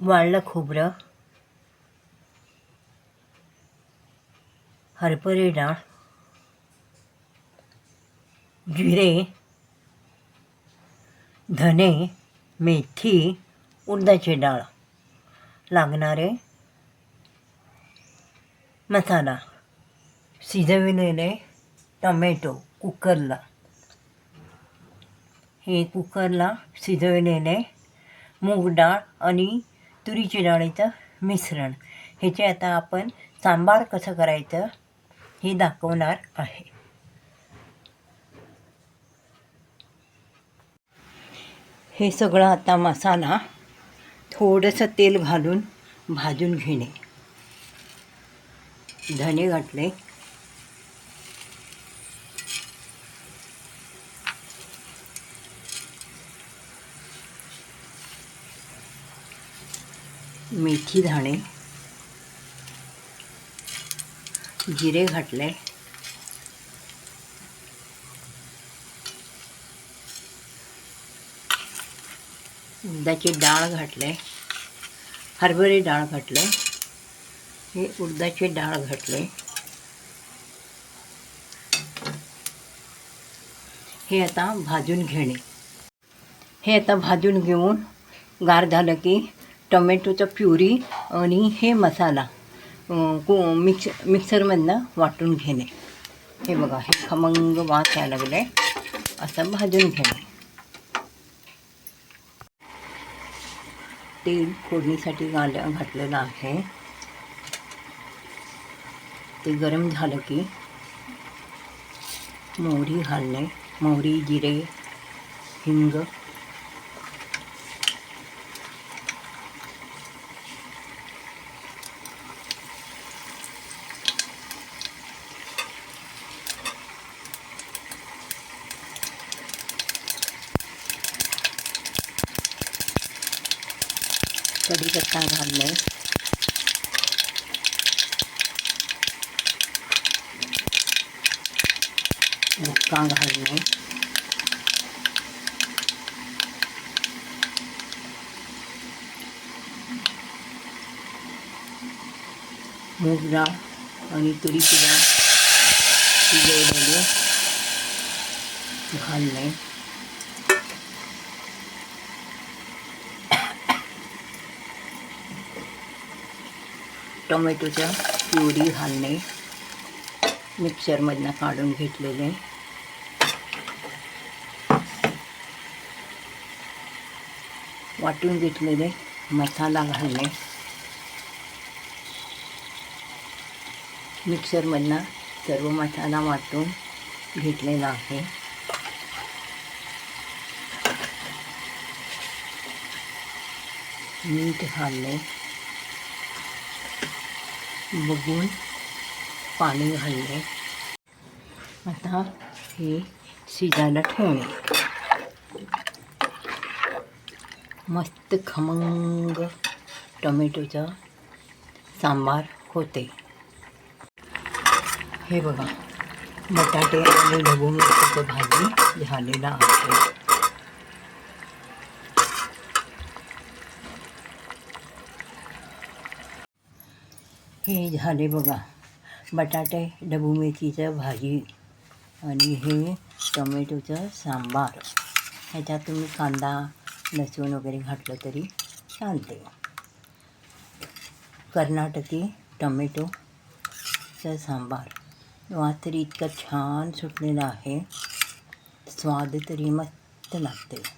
वाळलं खोबरं हरभरे डाळ जिरे धने मेथी उडदाची डाळ लागणारे मसाला शिजविलेले टमॅटो कुकरला. हे कुकरला शिजविलेले मूग डाळ आणि तुरीची डाळीचं मिश्रण. ह्याचे आता आपण सांबार कसं करायचं हे दाखवणार आहे. हे सगळं आता मसाला थोडंसं तेल घालून भाजून घेणे. धने घातले. मेथी धाणे जिरे घातले उडदाची डाळ घातले हरभरे डाळ घातले हे उडदाची डाळ घातले. हे आता भाजून घेणे. हे आता भाजून घेऊन गार झालं की टोमॅटोचं प्युरी आणि हे मसाला को मिक्स मिक्सरमधनं वाटून घेणे. हे बघा हे खमंग वास यायला लागले असं भाजून घेणे. तेल फोडणीसाठी घाल घातलेलं आहे. ते गरम झालं की मोहरी घालणे. मोहरी जिरे हिंग कढीपत्ता आहे. मुक्का घालणे मूग डाळ आणि तुरीची डाळ शिजवलेली घालणे टोमॅटोच्या प्युरी घालणे मिक्सरमधनं काढून घेतलेले. वाटून घेतलेले मसाला घालणे. मिक्सरमधनं सर्व मसाला वाटून घेतलेला आहे. मीठ घालणे. बघून पाणी घालणे. आता हे शिजायला ठेवणे. मस्त खमंग टोमॅटोचा सांबार होते. हे बघा बटाटे आणि ढबू मिरचीचं भाजी झालेला आहे. हे झाले बघा. बटाटे डबुमेथीचं मेथीचं भाजी आणि हे टोमॅटोचं सांबार. ह्याच्यात तुम्ही कांदा लसूण वगैरे घातलं तरी चालते. कर्नाटकी टोमॅटोचं सांबार. वास तरी इतकं छान सुटलेला आहे. स्वाद तरी मस्त लागते.